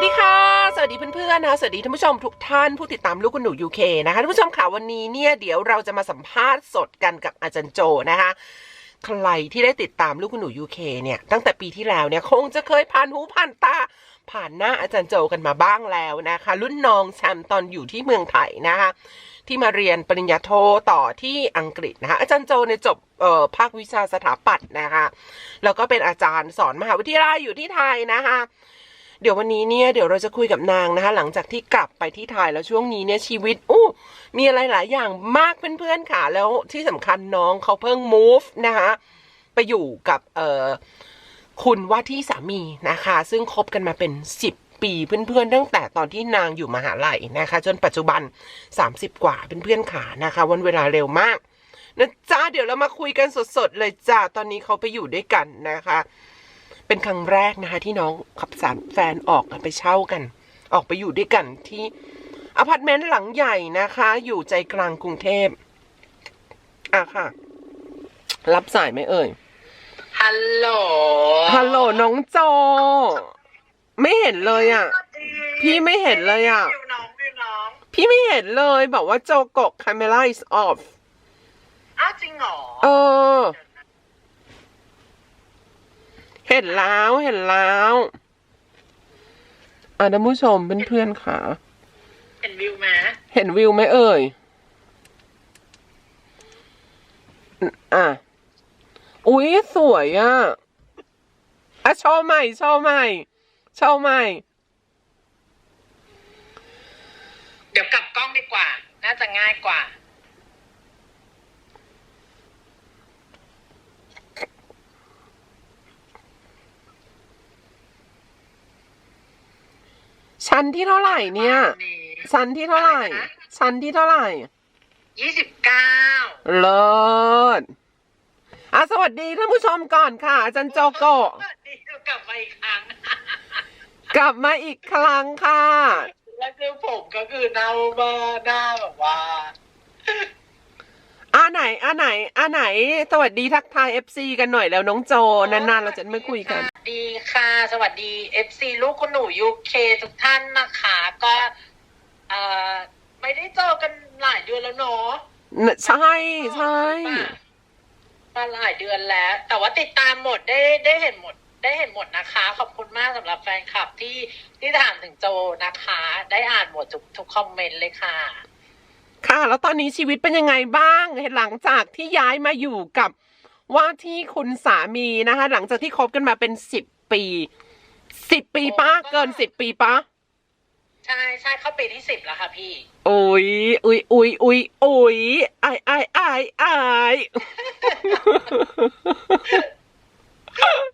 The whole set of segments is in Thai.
วัสดีค่ะ สวัสดีเพื่อนๆนะคะสวัสดีท่านผู้ชมทุกท่านผู้ติดตามลูกคุณหนูยูเคนะคะท่านผู้ชมค่ะวันนี้เนี่ยเดี๋ยวเราจะมาสัมภาษณ์สดกันกับอาจารย์โจนะคะ ใครที่ได้ติดตามลูกคุณหนูยูเคเนี่ยตั้งแต่ปีที่แล้วเนี่ยคงจะเคยผ่านหูผ่านตาผ่านหน้าอาจารย์โจกันมาบ้างแล้วนะคะ รุ่นน้องแชมป์ตอนอยู่ที่เมืองไทยนะคะ ที่มาเรียนปริญญาโทต่อที่อังกฤษนะคะอาจารย์โจเนี่ยจบเอ่อภาควิชาสถาปัตย์นะคะ แล้วก็เป็นอาจารย์สอนมหาวิทยาลัยอยู่ที่ไทยนะคะ เดี๋ยววันนี้เนี่ยเดี๋ยวเราจะคุยกับนางนะคะ หลังจากที่กลับไปที่ไทยแล้วช่วงนี้เนี่ยชีวิตอู้มีอะไรหลายอย่างมากเพื่อนๆค่ะ แล้วที่สำคัญน้องเขาเพิ่ง move นะคะ ไปอยู่กับเอ่อคุณว่าที่สามีนะคะ ซึ่งคบกันมาเป็น10ปีเพื่อนๆตั้งแต่ตอนที่นางอยู่มหาลัยนะคะ จนปัจจุบัน 30 กว่าเพื่อนๆค่ะนะคะ วันเวลาเร็วมากนะจ้าเดี๋ยวเรามาคุยกันสดๆเลยจ้าตอนนี้เขาไปอยู่ด้วยกันนะคะ เป็นครั้งแรกนะคะ ที่น้องขับสารแฟนออกไปเช่ากัน ออกไปอยู่ด้วยกันที่อพาร์ตเมนต์หลังใหญ่นะคะ อยู่ใจกลางกรุงเทพอะค่ะ รับสายไหมเอ่ย ฮัลโหล ฮัลโหลน้องโจ ไม่เห็นเลยอะ พี่ไม่เห็นเลยอะวิวน้องวิวน้องพี่ไม่เห็นเลยบอกว่าโจโกะ camera is off อ้าวจริงเหรอ เออ เห็นแล้วเห็นแล้วอะท่านผู้ชมเพื่อนๆค่ะ เห็นวิวไหมเห็นวิวไหมเอ่ย อะ อุ๊ย สวยอะ อะโชว์ใหม่โชว์ใหม่โชว์ใหม่ เดี๋ยวกลับกล้องดีกว่า น่าจะง่ายกว่า ชั้นที่เท่าไหร่เนี่ย ชั้นที่เท่าไหร่ ชั้นที่เท่าไหร่ยี่สิบเก้าเลิศอะสวัสดีท่านผู้ชมก่อนค่ะ อาจารย์โจโกะนี่กลับมาอีกครั้ง กลับมาอีกครั้งค่ะ แล้วคือผมก็คือเน่ามาหน้าแบบว่าอ่าไหนอ่าไหนอ่าไหน สวัสดีทักทาย FC กันหน่อยแล้วน้องโจนานๆเราจะไม่คุยกันสวัส ดีค่ะ สวัสดี FC ลูกคุณหนูยูเคทุกท่านนะคะ ก็เอ่อไม่ได้เจอกันหลายเดือนแล้วเนาะใช่ใช่มาหลายเดือนแล้ว แต่ว่าติดตามหมดได้ได้เห็นหมด ได้เห็นหมดนะคะ ขอบคุณมากสำหรับแฟนคลับที่ที่ถามถึงโจนะคะ ได้อ่านหมดทุกทุกคอมเมนต์เลยค่ะ ค่ะ แล้วตอนนี้ชีวิตเป็นยังไงบ้างหลังจากที่ย้ายมาอยู่กับ ว่าที่คุณสามีนะคะ หลังจากที่คบกันมาเป็นสิบปีสิบปีปะโอ้ก็เกินสิบปีปะใช่ใช่เข้าปีที่สิบแล้วค่ะพี่โอ้ยอุ้ยอุ้ยอุ้ยอุ้ยไอไอไอไอ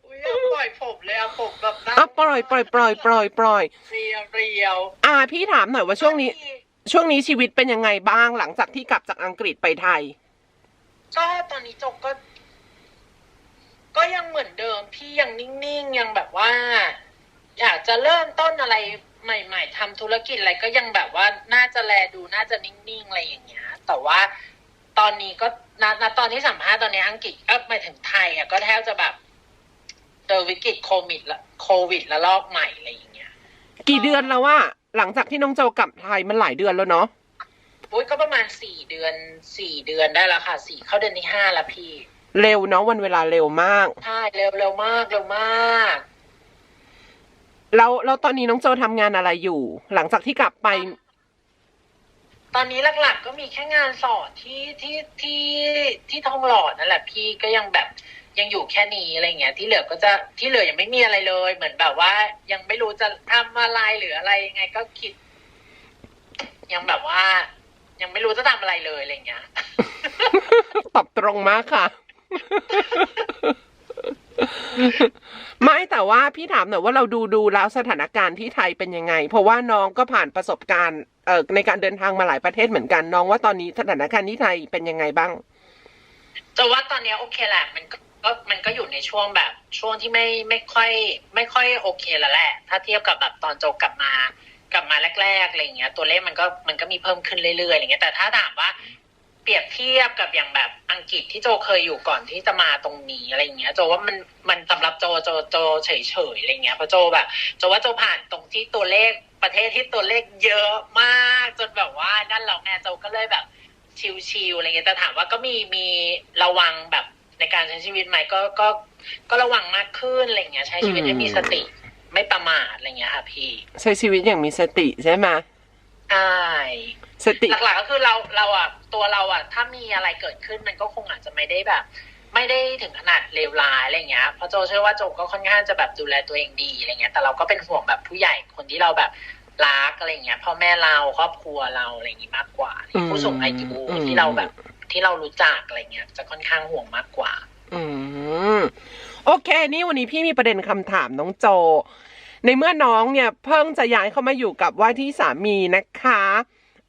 อุ้ยเอาปล่อยผมเลยอะผมแบบน่าอะปล่อยปล่อยปล่อยปล่อยปล่อยเรียวเรียวอ่าพี่ถามหน่อยว่าช่วงนี้ ช่วงนี้ชีวิตเป็นยังไงบ้างหลังจากที่กลับจากอังกฤษไปไทย ก็ตอนนี้โจก็ ก็ยังเหมือนเดิมพี่ยังนิ่งๆยังแบบว่า อยากจะเริ่มต้นอะไรใหม่ ๆทำธุรกิจอะไรก็ยังแบบว่าน่าจะแลดูน่าจะนิ่งๆอะไรอย่างเงี้ย แต่ว่าตอนนี้ก็ณณตอนที่สัมภาษณ์ตอนนี้อังกฤษเออหมายถึงไทยอะก็แทบจะแบบเจอวิกฤตโควิดละโควิดละลอกใหม่อะไรอย่างเงี้ย กี่เดือนแล้วว่า หลังจากที่น้องโจกลับไทยมันหลายเดือนแล้วเนาะอุ้ยก็ประมาณสี่เดือนสี่เดือนได้แล้วค่ะสี่เข้าเดือนที่ห้าละพี่ เร็วเนาะวันเวลาเร็วมาก ใช่เร็วเร็วมากเร็วมาก แล้วแล้วตอนนี้น้องโจทำงานอะไรอยู่ หลังจากที่กลับไป ตอนนี้หลักๆ ก็มีแค่งานสอนที่ที่ที่ที่ทองหล่อนั่นแหละพี่ก็ยังแบบยังอยู่แค่นี้อะไรเงี้ย ที่เหลือก็จะที่เหลือยังไม่มีอะไรเลย เหมือนแบบว่า ยังไม่รู้จะทำอะไรหรืออะไรยังไงก็คิด ยังแบบว่า ยังไม่รู้จะทำอะไรเลยอะไรเงี้ย ตอบตรงมากค่ะ ไม่แต่ว่าพี่ถามหน่อยว่าเราดูดูแล้วสถานการณ์ที่ไทยเป็นยังไง เพราะว่าน้องก็ผ่านประสบการณ์เอ่อในการเดินทางมาหลายประเทศเหมือนกัน น้องว่าตอนนี้สถานการณ์ที่ไทยเป็นยังไงบ้างแต่ว่าตอนนี้โอเคแหละมันก็ก็มันก็อยู่ในช่วงแบบช่วงที่ไม่ไม่ค่อย ไม่ค่อยโอเคแล้วแหละ ถ้าเทียบกับแบบตอนโจกลับมากลับมาแรกๆอะไรเงี้ย ตัวเลขมันก็มันก็มีเพิ่มขึ้นเรื่อยๆอะไรเงี้ยแต่ถ้าถามว่า เปรียบเทียบกับอย่างแบบอังกฤษที่โจเคยอยู่ก่อนที่จะมาตรงนี้อะไรเงี้ย โจว่ามันมันสำหรับโจโจโจเฉยเฉยๆอะไรเงี้ยเพราะโจแบบโจว่าโจผ่านตรงที่ตัวเลขประเทศที่ตัวเลขเยอะมากจนแบบว่านั่นเราไงโจก็เลยแบบชิลๆอะไรเงี้ยแต่ถามว่าก็มีมีระวังแบบในการใช้ชีวิตไหมก็ก็ก็ระวังมากขึ้นอะไรเงี้ยใช้ชีวิตให้มีสติไม่ประมาทอะไรเงี้ยค่ะพี่ ใช้ชีวิตอย่างมีสติใช่ไหมใช่ สติหลักๆก็คือเราเราอะตัวเราอะถ้ามีอะไรเกิดขึ้นมันก็คงอาจจะไม่ได้แบบ ไม่ได้ถึงขนาดเลวร้ายอะไรเงี้ยเพราะโจเชื่อว่าโจก็ค่อนข้างจะแบบดูแลตัวเองดีอะไรเงี้ย แต่เราก็เป็นห่วงแบบผู้ใหญ่คนที่เราแบบรักอะไรเงี้ยพ่อแม่เราครอบครัวเราอะไรอย่างงี้มากกว่าอืมผู้สูงอายุอืมที่เราแบบที่เรารู้จักอะไรเงี้ย จะค่อนข้างห่วงมากกว่า อืมโอเค นี่วันนี้พี่มีประเด็นคำถามน้องโจ ในเมื่อน้องเนี่ย เพิ่งจะย้ายเข้ามาอยู่กับว่าที่สามีนะคะ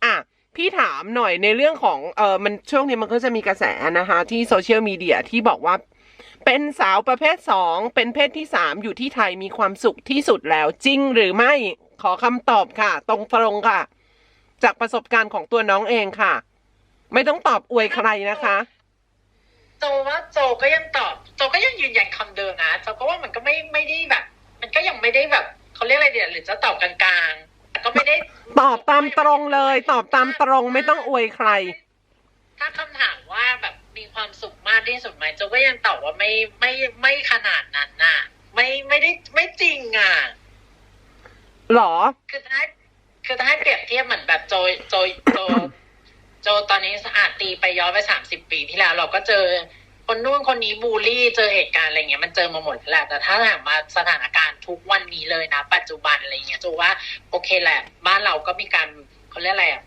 อะพี่ถามหน่อยในเรื่องของเออมันช่วงนี้มันก็จะมีกระแสนะคะ ที่โซเชียลมีเดียที่บอกว่า เป็นสาวประเภทสองเป็นเพศที่สามอยู่ที่ไทยมีความสุขที่สุดแล้ว จริงหรือไม่ขอคำตอบค่ะ ตรงตรงค่ะ จากประสบการณ์ของตัวน้องเองค่ะ ไม่ต้องตอบอวยใครนะคะโจว่าโจก็ยังตอบโจก็ยังยืนยันคำเดิมนะโจก็ว่ามันก็ไม่ไม่ได้แบบ มันก็ยังไม่ได้แบบเขาเรียกอะไรเดี๋ยวหรือจะตอบกลางๆ แต่ก็ไม่ได้ตอบตามตรงเลย ตอบตามตรงไม่ต้องอวยใคร ถ้าคำถามว่าแบบมีความสุขมากที่สุดไหมโจก็ยังตอบว่าไม่ไม่ไม่ขนาดนั้นน่ะ ไม่ไม่ได้ไม่จริงอะ หรอ คือถ้าคือถ้าให้เปรียบเทียบเหมือนแบบโจโจโจโจตอนนี้สะอาดตีไปย้อนไปสามสิบปีที่แล้ว เราก็เจอ คนนู้นคนนี้บูลลี่เจอเหตุการณ์อะไรเงี้ยมันเจอมาหมดแล้วแหละแต่ถ้าถามมาสถานการณ์ทุกวันนี้เลยนะ ปัจจุบันอะไรเงี้ยโจว่าโอเคแหละ บ้านเราก็มีการเขาเรียกอะไรอะ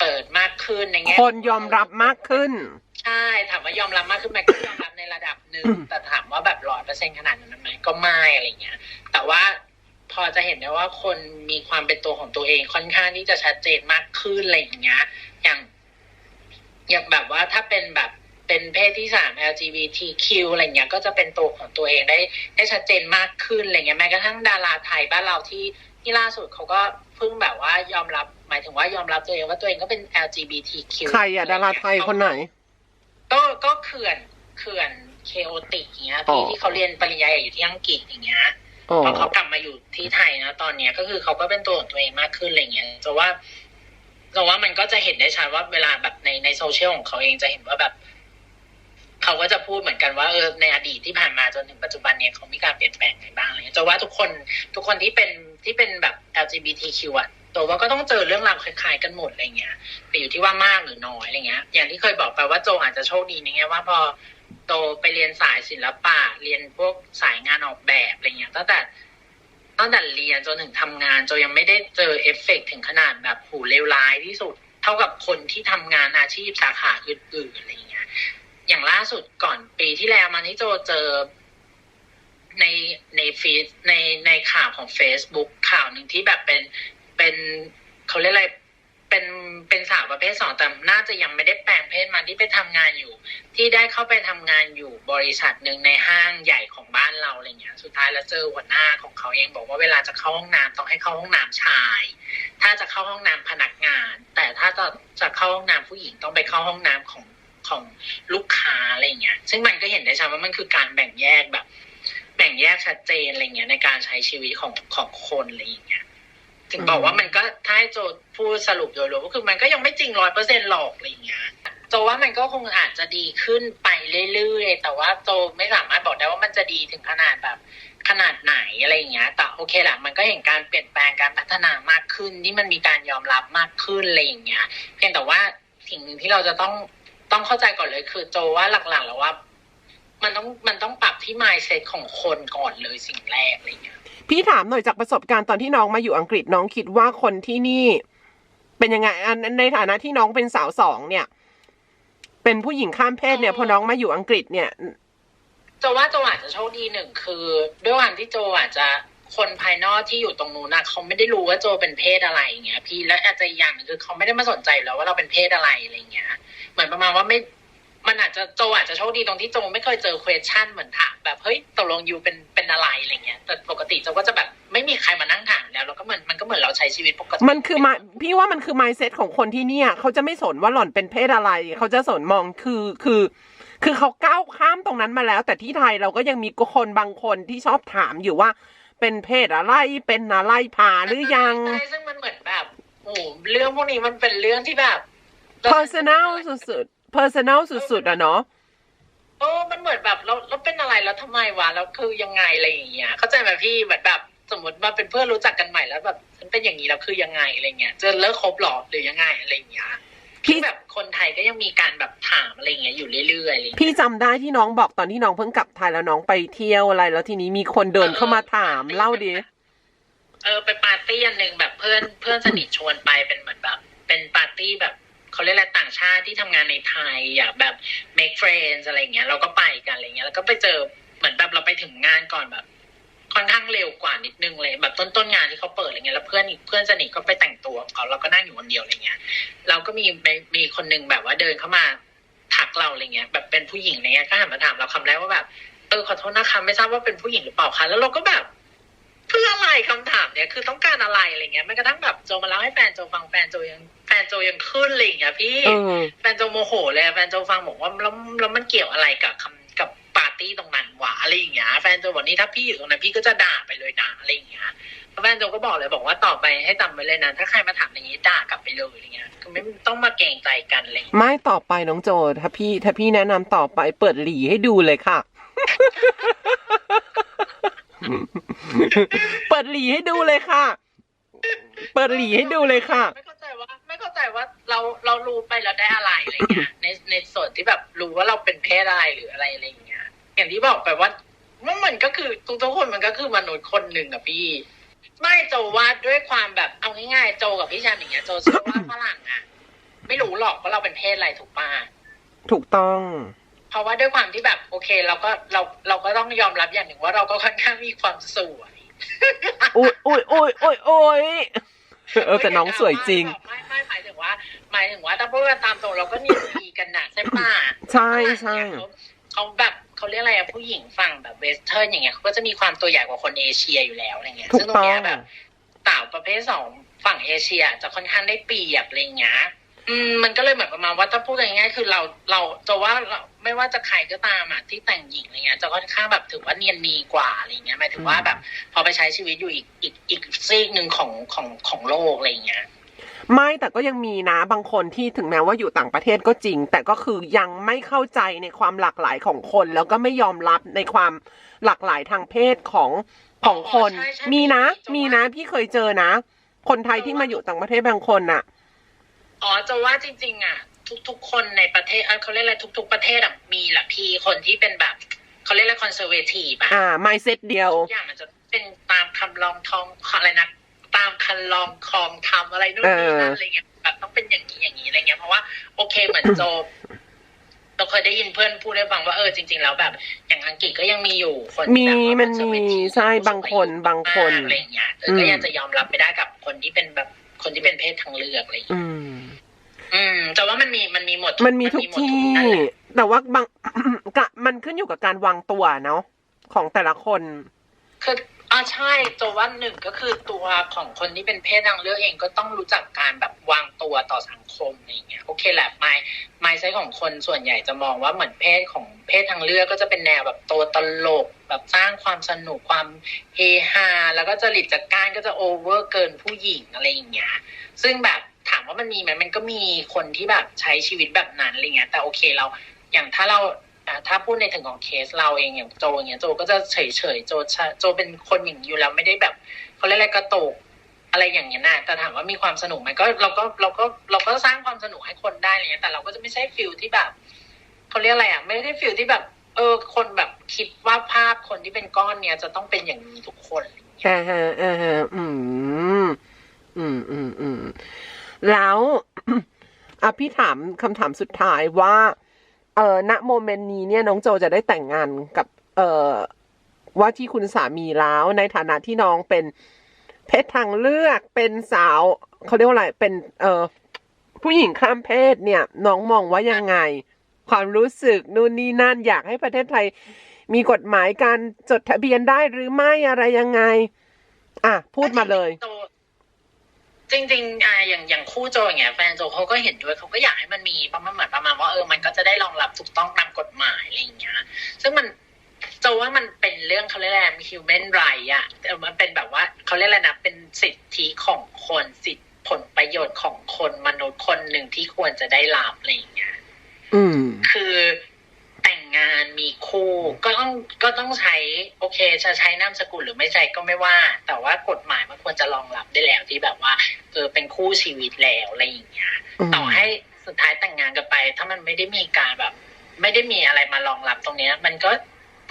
เปิดมากขึ้นในแง่คนยอมรับมากขึ้น ใช่ถามว่ายอมรับมากขึ้นไหมก็ยอมรับในระดับหนึ่งอืมแต่ถามว่าแบบร้อยเปอร์เซ็นขนาดนั้นไหมก็ไม่อะไรเงี้ย แต่ว่าพอจะเห็นได้ว่าคนมีความเป็นตัวของตัวเองค่อนข้างที่จะชัดเจนมากขึ้นอะไรอย่างเงี้ย อย่าง อย่างแบบว่าถ้าเป็นแบบ เป็นเพศที่สาม LGBTQ อะไรเงี้ยก็จะเป็นตัวของตัวเองได้ได้ชัดเจนมากขึ้นอะไรเงี้ยแม้กระทั่งดาราไทยบ้านเราที่ที่ล่าสุดเขาก็เพิ่งแบบว่ายอมรับ หมายถึงว่ายอมรับตัวเองว่าตัวเองก็เป็น LGBTQ ใครอะดาราไทยคนไหน ก็ก็เขื่อนเขื่อนเคโอติกเงี้ยอ๋ที่อที่เขาเรียนปริญญาเอกอยู่ที่อังกฤษอย่างเงี้ยอ๋อพอเขากลับมาอยู่ที่ไทยนะตอนเนี้ยก็คือเขาก็เป็นตัวของตัวเองมากขึ้นอะไรเงี้ยแต่ว่าแต่ว่ามันก็จะเห็นได้ชัดว่าเวลาแบบในในโซเชียลของเขาเองจะเห็นว่าแบบ เขาก็จะพูดเหมือนกันว่าเออในอดีตที่ผ่านมาจนถึงปัจจุบันเนี่ยเขามีการเปลี่ยนแปลงอะไงบ้างอะไรเงี้ยจะว่าทุกคนทุกคนที่เป็นที่เป็นแบบ LGBTQ อะตัวว่าก็ต้องเจอเรื่องราวคล้ายๆกันหมดอะไรเงี้ยแต่อยู่ที่ว่ามากหรือน้อยอะไรเงี้ย อย่างที่เคยบอกไปว่าโจอาจจะโชคดีในแง่ว่าพอโตไปเรียนสายศิลปะเรียนพวกสายงานออกแบบอะไรเงี้ยตั้งแต่ตั้งแต่เรียนจนถึงทำงานโจยังไม่ได้เจอเอฟเฟกต์ถึงขนาดแบบหูเลวร้ายที่สุด เท่ากับคนที่ทำงานอาชีพสาขาอื่นๆอะไรเงี้ย อย่างล่าสุดก่อนปีที่แล้วมันที่โจเจอในในฟีดในในข่าวของ Facebook ข่าวหนึ่งที่แบบเป็นเป็นเขาเรียกอะไรเป็นเป็นสาวประเภทสองแต่น่าจะยังไม่ได้แปลงเพศมาที่ไปทำงานอยู่ ที่ได้เข้าไปทำงานอยู่บริษัทหนึ่งในห้างใหญ่ของบ้านเราอะไรเงี้ย สุดท้ายแล้วเจอหัวหน้าของเขาเองบอกว่าเวลาจะเข้าห้องน้ำต้องให้เข้าห้องน้ำชาย ถ้าจะเข้าห้องน้ำพนักงาน แต่ถ้าจะจะเข้าห้องน้ำผู้หญิงต้องไปเข้าห้องน้ำของ ของลูกค้าอะไรเงี้ย ซึ่งมันก็เห็นได้ชัดว่ามันคือการแบ่งแยกแบบ แบ่งแยกชัดเจนอะไรเงี้ยในการใช้ชีวิตของของคนอะไรอย่างเงี้ยถึงบอกว่ามันก็ถ้าให้โจพูดสรุปโดยรวมก็คือมันก็ยังไม่จริงร้อยเปอร์เซ็นหรอกอะไรอย่างเงี้ยโจว่ามันก็คงอาจจะดีขึ้นไปเรื่อยๆแต่ว่าโจไม่สามารถบอกได้ว่ามันจะดีถึงขนาดแบบขนาดไหนอะไรอย่างเงี้ย แต่โอเคแหละมันก็เห็นการเปลี่ยนแปลงการพัฒนามากขึ้นที่มันมีการยอมรับมากขึ้นอะไรอย่างเงี้ย เพียงแต่ว่าสิ่งหนึ่งที่เราจะต้อง ต้องเข้าใจก่อนเลยคือโจว่าหลักๆแล้วว่า มันต้องมันต้องปรับที่ mindset ของคนก่อนเลยสิ่งแรกอะไรเงี้ยพี่ถามหน่อยจากประสบการณ์ตอนที่น้องมาอยู่อังกฤษน้องคิดว่าคนที่นี่ เป็นยังไงอันในฐานะที่น้องเป็นสาวสองเนี่ย เป็นผู้หญิงข้ามเพศเนี่ยพอน้องมาอยู่อังกฤษเนี่ยโจว่าโจอาจจะโชคดีหนึ่งคือ ด้วยความที่โจอาจจะคนภายนอกที่อยู่ตรงนู้นนะเขาไม่ได้รู้ว่าโจเป็นเพศอะไรอย่างเงี้ย พี่และอาจจะอีกอย่างหนึงคือเขาไม่ได้มาสนใจอยู่แล้วว่าเราเป็นเพศอะไรอะไรอย่างเงี้ย เหมือนประมาณว่าไม่ มันอาจจะโจอาจจะโชคดีตรงที่โจไม่เคยเจอ question เหมือนถามแบบเฮ้ยตกลงยูเป็นเป็นอะไรอะไรเงี้ยแต่ปกติโจก็จะแบบไม่มีใครมานั่งถามแล้วแล้วก็เหมือนมันก็เหมือนเราใช้ชีวิตปกติมันคือมาพี่ว่ามันคือ mindset ของคนที่เนี่ย เขาจะไม่สนว่าหล่อนเป็นเพศอะไร เขาจะสนมองคือคือคือเขาก้าวข้ามตรงนั้นมาแล้ว แต่ที่ไทยเราก็ยังมีคนบางคนที่ชอบถามอยู่ว่า เป็นเพศอะไรเป็นอะไรผ่าหรือยังใช่ซึ่งมันเหมือนแบบโอ้โหเรื่องพวกนี้มันเป็นเรื่องที่แบบ personal สุดๆ personal สุดๆอะเนาะโอ้มันเหมือนแบบเราเราเป็นอะไรแล้วทำไมวะแล้วคือยังไงอะไรอย่างเงี้ยเข้าใจไหมพี่เหมือนแบบสมมติมาเป็นเพื่อนรู้จักกันใหม่แล้วแบบฉันเป็นอย่างนี้แล้วคือยังไงอะไรเงี้ยจะเลิกคบหรอหรือยังไงอะไรอย่างเงี้ยพี่ที่แบบคนไทยก็ยังมีการแบบถามอะไรอย่างเงี้ยอยู่เรื่อยๆอะไรอย่างเงี้ยพี่จำได้ที่น้องบอกตอนที่น้องเพิ่งกลับไทยแล้วน้องไปเที่ยวอะไร แล้วทีนี้มีคนเดินเข้ามาถามเล่าดิเออไปปาร์ตี้อันหนึ่งแบบเพื่อนเพื่อนสนิทชวนไปเป็นเหมือนแบบ เป็นปาร์ตี้แบบ เขาเรียกอะไรต่างชาติที่ทำงานในไทยอยากแบบ make friends อะไรเงี้ยเราก็ไปกันอะไรเงี้ยแล้วก็ไปเจอเหมือนแบบเราไปถึงงานก่อนแบบ ค่อนข้างเร็วกว่านิดนึงเลย แบบต้นต้นงานที่เขาเปิดอะไรเงี้ยแล้วเพื่อนอีกเพื่อนสนิทก็ไปแต่งตัวเขาเราก็นั่งอยู่คนเดียวอะไรเงี้ยเราก็มีมีคนหนึงแบบว่าเดินเข้ามาทักเราอะไรเงี้ยแบบเป็นผู้หญิงอะไรเงี้ยก็หันมาถามเราคำแรกว่าแบบเออขอโทษนะคะไม่ทราบว่าเป็นผู้หญิงหรือเปล่าคะแล้วเราก็แบบ เพื่ออะไรคำถามเนี่ยคือต้องการอะไรอะไรเงี้ยแม้กระทั่งแบบโจมาเล่าให้แฟนโจฟังแฟนโจยังแฟนโจยังขึ้นอะไรอย่างเงี้ยพี่เออแฟนโจโมโหเลยอะแฟนโจฟังบอกว่าแล้วแล้วมันเกี่ยวอะไรกับคำกับปาร์ตี้ตรงนั้นวะอะไรอย่างเงี้ยแฟนโจบอกนี่ถ้าพี่อยู่ตรงนั้นพี่ก็จะด่าไปเลยนะอะไรอย่างเงี้ยแล้วแฟนโจก็บอกเลยบอกว่าต่อไปให้จำไว้เลยนะถ้าใครมาถามอย่างงี้ด่ากลับไปเลยอะไรเงี้ยคือไม่ต้องมาเกรงใจกันอะไรอย่างเลยไม่ต่อไปน้องโจถ้าพี่ถ้าพี่แนะนำต่อไปเปิดหลีให้ดูเลยค่ะ เปิดหลีให้ดูเลยค่ะ เปิดหลีให้ดูเลยค่ะ ไม่เข้าใจว่าไม่เข้าใจว่าเราเรารู้ไปแล้วได้อะไรอะไรเงี้ยในในส่วนที่แบบรู้ว่าเราเป็นเพศอะไรหรืออะไรอะไรอย่างเงี้ย อย่างที่บอกไปว่าว่ามันก็คือทุกทุกๆคนมันก็คือมนุษย์คนหนึ่งอะพี่ ไม่โจว่าด้วยความแบบเอาง่ายๆโจกับพี่ชายอย่างเงี้ยโจเชื่อว่าฝรั่งอะไม่รู้หรอกว่าเราเป็นเพศอะไรถูกป่ะถูกต้องเพ ราะว่าด้วยความที่แบบโอเค เราก็เราเราก็ต้องยอมรับอย่างหนึ่งว่าเราก็ค่อนข้างมีความสวยอุ้ยอุ้ยอุ้ยอุ้ยอุ้ยเออแต่น้องสวยจริง ไม่ไม่หมายถึงว่า หมายถึงว่าถ้าพูดกันตามตรงเราก็เนียนดีกันนะใช่ปะใช่ใช่เขาเขาแบบเขาเรียกอะไรอะผู้หญิงฝั่งแบบเวสเทิร์นอย่างเงี้ยเขาก็จะมีความตัวใหญ่กว่าคนเอเชียอยู่แล้วอะไรเงี้ยถูซึ่กงตรงต้อเนี้งยแบบสาวประเภทสองฝั่งเอเชีย จะค่อนข้างได้เปรียบอะไรเงี้ยอืมมันก็เลยเหมือนประมาณว่าถ้าพูดง่ายๆคือเราเราจะว่าเรา ไม่ว่าจะใครก็ตามอะที่แต่งหญิงอะไรเงี้ยจะค่อนข้างแบบถือว่าเนียนนีกว่าอะไรเงี้ยหมายถึงว่าแบบ พอไปใช้ชีวิตอยู่อีกอีกอีกซีกหนึ่งของของของโลกอะไรเงี้ยไม่แต่ก็ยังมีนะบางคนที่ถึงแม้ว่าอยู่ต่างประเทศก็จริง แต่ก็คือยังไม่เข้าใจในความหลากหลายของคน แล้วก็ไม่ยอมรับในความหลากหลายทางเพศของของคนใช่ใช่มีนะ มีมีจงนะว่าพี่เคยเจอนะ คนไทยที่มาอยู่ต่างประเทศบางคนน่ะอ๋อจะว่าจริง ๆ อะ ทุก ๆ คนในประเทศเอ้ยเขาเรียกอะไรทุก ๆ ประเทศอะมีแหละพี่คนที่เป็นแบบเขาเรียกอะไรคอนเซอร์เวทีฟอะอ่า mindset เดียวทุกอย่างมันจะเป็นตามคำลองทองอะไรนะตามคันลองคลองทำอะไรนู่นนี่นั่นเออออะไรเงี้ยแบบต้องเป็นอย่างนี้อย่างนี้อะไรเงี้ยเพราะว่าโอเคเหมือนโจเราเคยได้ยินเพื่อนพูดให้ฟังว่าเออจริง ๆ แล้วแบบ อย่างอังกฤษก็ยังมีอยู่คนที่มีแบบว่ามันมี conservative ใช่บางคนบางคนมกๆอะไรเงี้ยเออก็ยังจะยอมรับไม่ได้กับคนที่เป็นแบบคนที่เป็นเพศทางเลือกอะไรเงี้ย อืมอืมแต่ว่ามันมีมันมีหมดมันมีทุกหดที่นั่นแหละแต่ว่าบางกะมันขึ้นอยู่กับการวางตัวเนาะของแต่ละคนคืออ่าใช่ตัวว่าหนึ่งก็คือตัวของคนที่เป็นเพศทางเลือกเองก็ต้องรู้จักการแบบวางตัวต่อสังคมอะไรอย่างเงี้ยโอเคแหละไมไมใช้ของคนส่วนใหญ่จะมองว่าเหมือนเพศของเพศทางเลือกก็จะเป็นแนวแบบตัวตลกแบบสร้างความสนุกความเฮฮาแล้วก็จริตจักการก็จะโอเวอร์เกินผู้หญิงอะไรอย่างเงี้ยซึ่งแบบ ถามว่ามันมีไหมมันก็มีคนที่แบบใช้ชีวิตแบบนั้นอะไรเงี้ย แต่โอเคเราอย่างถ้าเราถ้าพูดในถึงของเคสเราเองอย่างโจอย่างเงี้ยโจก็จะเฉยเฉยโจชโจเป็นคนอย่างอยู่แล้วไม่ได้แบบเขาเรียกอะไรกระโตกอะไรอย่างเงี้ยนะแต่ถามว่ามีความสนุกไหมก็เราก็เราก็เราก็สร้างความสนุกให้คนได้อะไรเงี้ยแต่เราก็จะไม่ใช่ฟิลที่แบบเขาเรียกอะไรอะไม่ได้ฟิลที่แบบ เออ คนแบบคิดว่าภาพคนที่เป็นก้อนเนี้ยจะต้องเป็นอย่างนี้ทุกคนอะไรเงี้ยอ่าฮะอ่าฮะอืมอืมอืมอืม แล้วอะพี่ถามคำถามสุดท้ายว่า เออณโมเมนต์นี้เนี่ยน้องโจจะได้แต่งงานกับ เออว่าที่คุณสามีแล้วในฐานะที่น้องเป็นเพศทางเลือกเป็นสาวเขาเรียกว่าอะไรเป็น เออผู้หญิงข้ามเพศเนี่ย น้องมองว่ายังไง ความรู้สึกนู่นนี่นั่นอยากให้ประเทศไทย มีกฎหมายการจดทะเบียนได้หรือไม่อะไรยังไง อะ พูดมาเลย โจริงๆอะอย่างอย่างคู่โจอย่างเงี้ยแฟนโจเขาก็เห็นด้วยเขาก็อยากให้มันมีประมาณเหมือนประมาณว่าเออมันก็จะได้รองรับถูกต้องตามกฎหมายอะไรอย่างเงี้ย ซึ่งมันโจว่ามันเป็นเรื่องเขาเรียกอะไร human right อะแต่มันเป็นแบบว่าเขาเรียกอะไรนะเป็นสิทธิของคนสิทธิผลประโยชน์ของคนมนุษย์คนหนึ่งที่ควรจะได้รับอะไรอย่างเงี้ย อืม คือแต่ งงานมีคู่ก็ต้องก็ต้องใช้โอเค จะใช้นามสกุลหรือไม่ใช้ก็ไม่ว่า แต่ว่ากฎหมายมันควรจะรองรับได้แล้วที่แบบว่าเออเป็นคู่ชีวิตแล้วอะไรอย่างเงี้ยต่อให้สุดท้ายแต่งงานกันไป ถ้ามันไม่ได้มีการแบบ ไม่ได้มีอะไรมารองรับตรงเนี้ย มันก็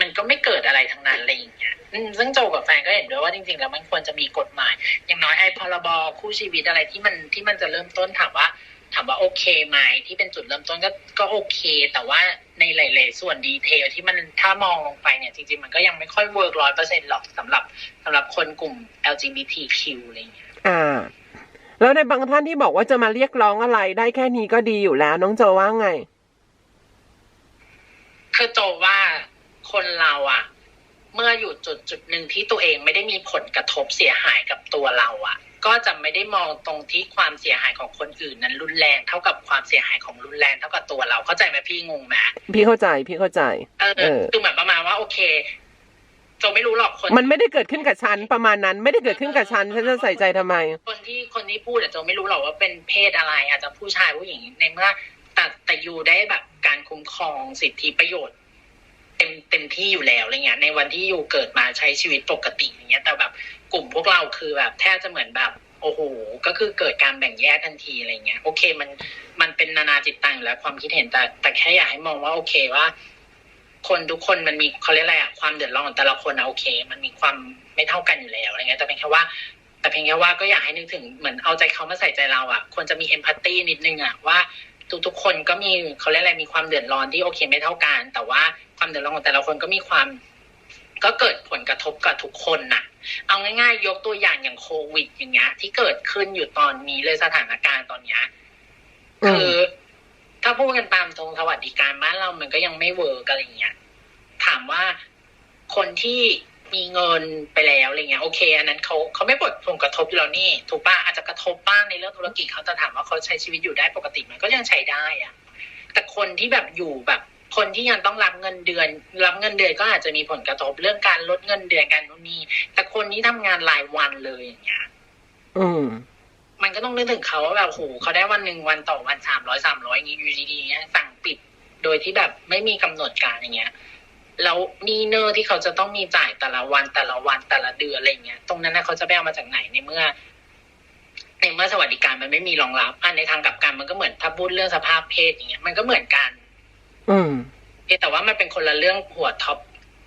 มันก็ไม่เกิดอะไรทั้งนั้นอะไรอย่างเงี้ยอืมซึ่งโจกับแฟนก็เห็นด้วยว่าจริงๆแล้วมันควรจะมีกฎหมาย อย่างน้อยไอ้พรบคู่ชีวิตอะไรที่มันที่มันจะเริ่มต้นถามว่า ถามว่าโอเคไหมที่เป็นจุดเริ่มต้นก็ก็โอเค แต่ว่าในหลาย ๆ ส่วนดีเทลที่มันถ้ามองลงไปเนี่ย จริง ๆ มันก็ยังไม่ค่อยเวิร์กร้อยเปอร์เซ็นต์หรอกสำหรับสำหรับคนกลุ่ม LGBTQ อะไรอย่างเงี้ยอ่า แล้วในบางท่านที่บอกว่าจะมาเรียกร้องอะไรได้แค่นี้ก็ดีอยู่แล้ว น้องโจว่าไง คือโจว่าคนเราอะเมื่ออยู่จุดจุดหนึ่งที่ตัวเองไม่ได้มีผลกระทบเสียหายกับตัวเราอะ ก็จะไม่ได้มองตรงที่ความเสียหายของคนอื่นนั้นรุนแรงเท่ากับความเสียหายของรุนแรงเท่ากับตัวเราเข้าใจไหมพี่งงไหมพี่เข้าใจพี่เข้าใจ เออเออคือเหมือนประมาณว่าโอเคโจไม่รู้หรอกคนมันไม่ได้เกิดขึ้นกับฉันประมาณนั้น ไม่ได้เกิดขึ้นกับฉันฉันจะใส่ใจทำไม คนที่คนที่พูดอะโจไม่รู้หรอกว่าเป็นเพศอะไร อาจจะผู้ชายผู้หญิงในเมื่อแต่แต่อยู่ได้แบบการคุ้มครองสิทธิประโยชน์ เต็มเต็มที่อยู่แล้วอะไรเงี้ย ในวันที่อยู่เกิดมาใช้ชีวิตปกติอย่างเงี้ย แต่แบบกลุ่มพวกเราคือแบบแทบจะเหมือนแบบโอ้โห ก็คือเกิดการแบ่งแยกทันทีอะไรเงี้ย โอเค มัน มันเป็นนานาจิตตังแล้วความคิดเห็นแต่ แต่แค่อยากให้มองว่าโอเคว่า คนทุกคนมันมีเขาเรียกอะไรอะความเดือดร้อนของแต่ละคนอะโอเค มันมีความไม่เท่ากันอยู่แล้วอะไรเงี้ย แต่เป็นแค่ว่า แต่เพียงแค่ว่าก็อยากให้นึกถึงเหมือนเอาใจเขามาใส่ใจเราอะควรจะมีเอมพัตตีนิดนึงอะว่า ทุกๆคนก็มีเขาเรียกอะไรมีความเดือดร้อนที่โอเคไม่เท่ากัน แต่ว่าความเดือดร้อนของแต่ละคนก็มีความ ก็เกิดผลกระทบกับทุกคนน่ะ เอาง่ายๆ ยกตัวอย่างอย่างโควิด อย่างเงี้ย ที่เกิดขึ้นอยู่ตอนนี้เลยสถานการณ์ตอนเนี้ยคือถ้าพูดกันตามตรงสวัสดิการบ้านเรามันก็ยังไม่เวิร์กอะไรอย่างเงี้ยถามว่าคนที่ มีเงินไปแล้วอะไรเงี้ยโอเค อันนั้นเขาเขาไม่ปลดผลกระทบอยู่แล้วนี่ ถูกป่ะอาจจะกระทบบ้างในเรื่องธุรกิจเขาแต่ถามว่าเขาใช้ชีวิตอยู่ได้ปกติมันก็ยังใช้ได้อะแต่คนที่แบบอยู่แบบคนที่ยังต้องรับเงินเดือน รับเงินเดือนก็อาจจะมีผลกระทบเรื่องการลดเงินเดือนการนู่นนี่แต่คนที่ทำงานรายวันเลยอย่างเงี้ยอืมมันก็ต้องนึกถึงเขาว่าแบบโหเขาได้วันหนึ่งวันต่อวันสามร้อยสามร้อยอย่างงี้อยู่ดีๆเนี้ยสั่งปิด โดยที่แบบไม่มีกำหนดการอย่างเงี้ย แล้วหนี่เนอร์ที่เขาจะต้องมีจ่ายแต่ละวันแต่ละวันแต่ละเดือนอะไรเงี้ย ตรงนั้นนะเขาจะไปเอามาจากไหนในเมื่อในเมื่อสวัสดิการมันไม่มีรองรับอันในทางกลับกันมันก็เหมือนถ้าพูดเรื่องสภาพเพศอย่างเงี้ย มันก็เหมือนกัน อืมเพียงแต่ว่ามันเป็นคนละเรื่องหัวท็อป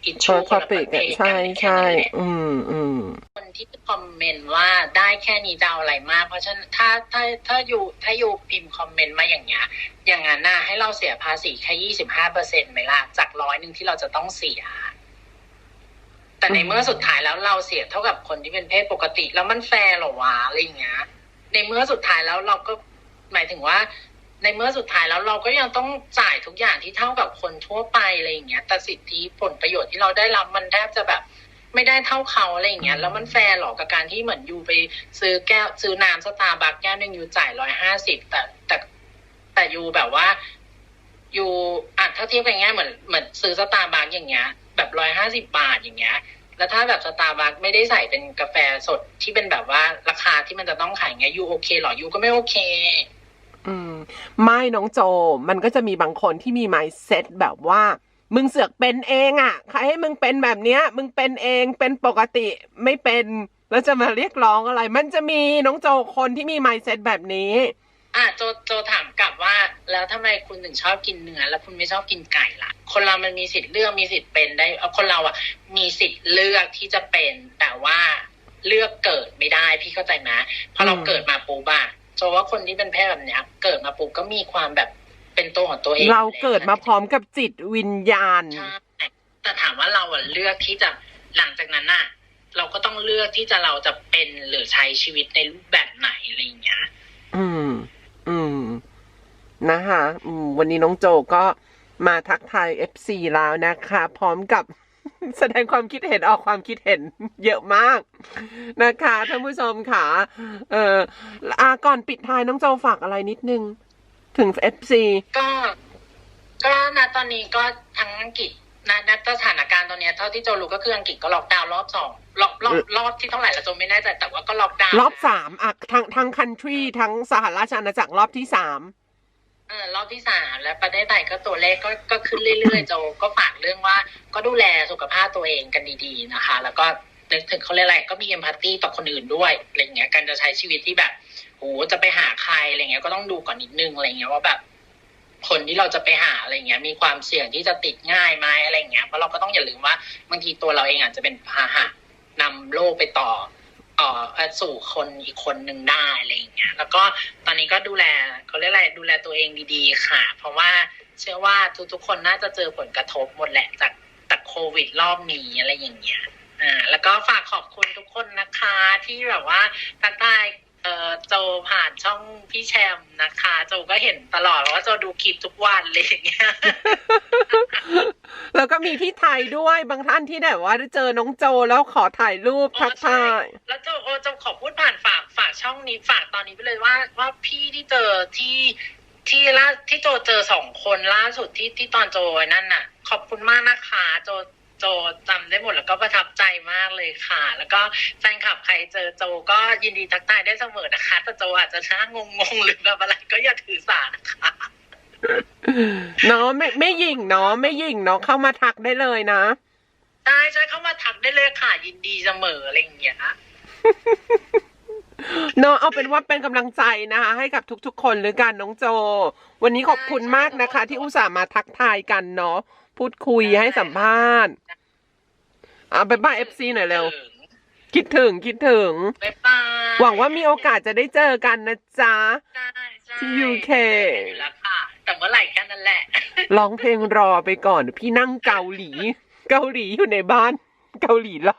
อิชโชชูว์คท็อนละปปิระกเภทใช่กันแค่ใช่นั้นแหละอืมอืมคนที่คอมเมนต์ว่าได้แค่นี้จะเอาอะไรมาก เพราะฉะนั้นถ้าถ้าถ้าอยู่ถ้าอยู่พิมพ์คอมเมนต์มาอย่างเงี้ย อย่างนั้นน่ะให้เราเสียภาษีแค่ยี่สิบห้าเปอร์เซ็นต์ไหมล่ะ จากร้อยหนึ่งที่เราจะต้องเสีย แต่ในอืมเมื่อสุดท้ายแล้วเราเสียเท่ากับคนที่เป็นเพศปกติ แล้วมันแฟร์เหรอวะอะไรอย่างเงี้ย ในเมื่อสุดท้ายแล้วเราก็หมายถึงว่า ในเมื่อสุดท้ายแล้วเราก็ยังต้องจ่ายทุกอย่างที่เท่ากับคนทั่วไปอะไรอย่างเงี้ยแต่สิทธิผลประโยชน์ที่เราได้รับมันแทบจะแบบไม่ได้เท่าเขาอะไรอย่างเงี้ยแล้วมันแฟร์หรอกับการที่เหมือนยูไปซื้อแก้วซื้อน้ำสตาร์บัคแก้วหนึ่งยูจ่ายร้อยห้าสิบแต่แต่แต่ยูแบบว่ายูอะถ้าเทียบกันง่ายเหมือนเหมือนซื้อสตาร์บัคอย่างเงี้ย แบบร้อยห้าสิบาทอย่างเงี้ย แล้วถ้าแบบสตาร์บัคไม่ได้ใส่เป็นกาแฟสดที่เป็นแบบว่าราคาที่มันจะต้องขายเงี้ยยูโอเคหรอยูก็ไม่โอเค อืมไม่น้องโจ มันก็จะมีบางคนที่มี mindset แบบว่า มึงเสือกเป็นเองอะ ใครให้มึงเป็นแบบเนี้ย มึงเป็นเองเป็นปกติไม่เป็นแล้วจะมาเรียกร้องอะไร มันจะมีน้องโจคนที่มี mindset แบบนี้ อะโจโจถามกลับว่า แล้วทำไมคุณถึงชอบกินเนื้อแล้วคุณไม่ชอบกินไก่ล่ะ คนเรามันมีสิทธิ์เลือกมีสิทธิ์เป็นได้เอาคนเราอะ มีสิทธิ์เลือกที่จะเป็น แต่ว่าเลือกเกิดไม่ได้พี่เข้าใจไหมพอเราอืมเกิดมาปุ๊บ อะโจว่าคนที่เป็นเพศแบบเนี้ย เกิดมาปุ๊บก็มีความแบบเป็นตัวของตัวเองเราเกิดมาพร้อมกับจิตวิญญาณใช่แต่ถามว่าเราอะเลือกที่จะหลังจากนั้นน่ะ เราก็ต้องเลือกที่จะเราจะเป็นหรือใช้ชีวิตในรูปแบบไหนอะไรอย่างเงี้ย อืม อืม นะคะอืมวันนี้น้องโจก็มาทักทาย FC แล้วนะคะ พร้อมกับ แสดงความคิดเห็นออกความคิดเห็นเยอะมากนะคะท่านผู้ชมค่ะ เอออาก่อนปิดท้ายน้องโจฝากอะไรนิดนึง ถึง FC ก็ ก็ณตอนนี้ก็ทั้งอังกฤษณณสถานการณ์ตอนเนี้ยเท่าที่โจรู้ก็คืออังกฤษก็ล็อกดาวน์รอบสองรอบรอบรอบที่เท่าไหร่ละโจไม่แน่ใจแต่ว่าก็ล็อกดาวน์รอบสามอะทั้งทั้งคันทรีทั้งสหราชอาณาจักรรอบที่สาม เออรอบที่สามแล้วประเทศไทยก็ตัวเลขก็ก็ขึ้นเรื่อยๆโจก็ฝากเรื่องว่า ก็ดูแลสุขภาพตัวเองกันดีๆนะคะ แล้วก็นึกถึงเขาเรียกอะไรก็มีเอมพัตตีต่อคนอื่นด้วยอะไรเงี้ยการจะใช้ชีวิตที่แบบโหจะไปหาใครอะไรเงี้ยก็ต้องดูก่อนนิดนึงอะไรเงี้ยว่าแบบคนที่เราจะไปหาอะไรเงี้ย มีความเสี่ยงที่จะติดง่ายไหมอะไรเงี้ยเพราะเราก็ต้องอย่าลืมว่าบางทีตัวเราเองอาจจะเป็นพาหะนำโรคไปต่อ เอ่อสู่คนอีกคนหนึ่งได้อะไรอย่างเงี้ยแล้วก็ตอนนี้ก็ดูแลเขาเรียกอะไรดูแลตัวเองดีๆค่ะ เพราะว่าเชื่อว่าทุกๆคนน่าจะเจอผลกระทบหมดแหละจากจากโควิดรอบนี้อะไรอย่างเงี้ยอ่าแล้วก็ฝากขอบคุณทุกคนนะคะที่แบบว่าทักทาย โจผ่านช่องพี่แชมป์นะคะ โจก็เห็นตลอดว่าโจดูคลิปทุกวันเลยอย่างเงี้ยแล้วก็มีที่ไทยด้วยบางท่านที่แบบว่าได้เจอน้องโจแล้วขอถ่ายรูปทักทายแล้วโจโอโจขอพูดผ่านฝากฝากช่องนี้ฝากตอนนี้ไปเลยว่าว่าพี่ที่เจอที่ที่ล่าที่โจเจอสองคนล่าสุดที่ที่ตอนโจนั่นน่ะ ขอบคุณมากนะคะ โจ โจจำได้หมดแล้วก็ประทับใจมากเลยค่ะ แล้วก็แฟนคลับใครเจอโจก็ยินดีทักทายได้เสมอนะคะแต่โจอาจจะช้างงงๆหรือแบบอะไรก็อย่าถือสานะคะเนาะไม่ไม่ยิงเนาะไม่ยิงเนาะเข้ามาทักได้เลยนะได้ใช่เข้ามาทักได้เลยค่ะ ยินดีเสมออะไรอย่างเงี้ยเนาะเอาเป็นว่าเป็นกำลังใจนะคะ ให้กับทุกๆ คนหรือกันน้องโจ วันนี้ขอบคุณมากนะคะ ที่อุตส่าห์มาทักทายกันเนาะ พูดคุยให้สัมภาษณ์อะไปบ้ายเอฟซีหน่อยเร็ว คิดถึงคิดถึงบ๊ายบายหวังว่ามีโอกาสจะได้เจอกันนะจ๊ะใช่ใช่ที่ UK อยู่แล้วค่ะแต่เมื่อไหร่แค่นั้นแหละ ร้องเพลงรอไปก่อน พี่นั่งเกาหลี เกาหลีอยู่ในบ้าน เกาหลีรอ